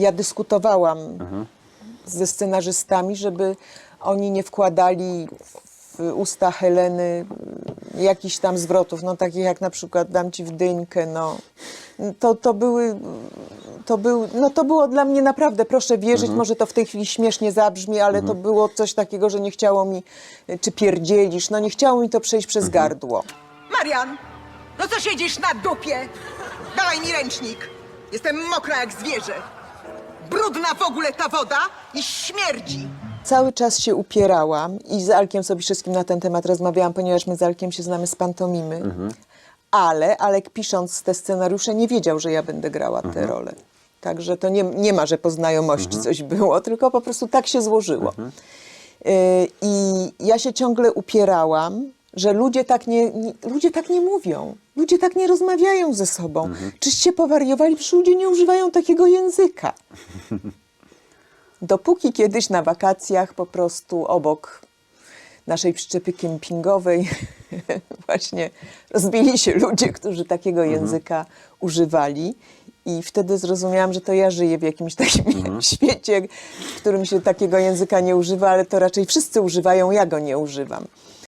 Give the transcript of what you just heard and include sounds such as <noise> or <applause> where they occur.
ja dyskutowałam ze scenarzystami, żeby oni nie wkładali w usta Heleny jakichś tam zwrotów, no takich jak na przykład dam ci w dynkę, no. To, to były, to był, no to było dla mnie naprawdę, proszę wierzyć, może to w tej chwili śmiesznie zabrzmi, ale to było coś takiego, że nie chciało mi, czy pierdzielisz, no nie chciało mi to przejść przez gardło. Marian, no co siedzisz na dupie? Dawaj mi ręcznik. Jestem mokra jak zwierzę. Brudna w ogóle ta woda i śmierdzi. Cały czas się upierałam i z Alkiem Sobiszewskim na ten temat rozmawiałam, ponieważ my z Alkiem się znamy z pantomimy. Ale Alek pisząc te scenariusze nie wiedział, że ja będę grała tę rolę. Także to nie, nie ma, że po znajomości coś było, tylko po prostu tak się złożyło. Y, I ja się ciągle upierałam, że ludzie tak nie, nie, ludzie tak nie mówią. Ludzie tak nie rozmawiają ze sobą. Czyście powariowali? Przecież ludzie nie używają takiego języka. <laughs> Dopóki kiedyś na wakacjach po prostu obok naszej przyczepy kempingowej <laughs> właśnie rozbili się ludzie, którzy takiego języka używali. I wtedy zrozumiałam, że to ja żyję w jakimś takim <laughs> świecie, w którym się takiego języka nie używa, ale to raczej wszyscy używają, ja go nie używam.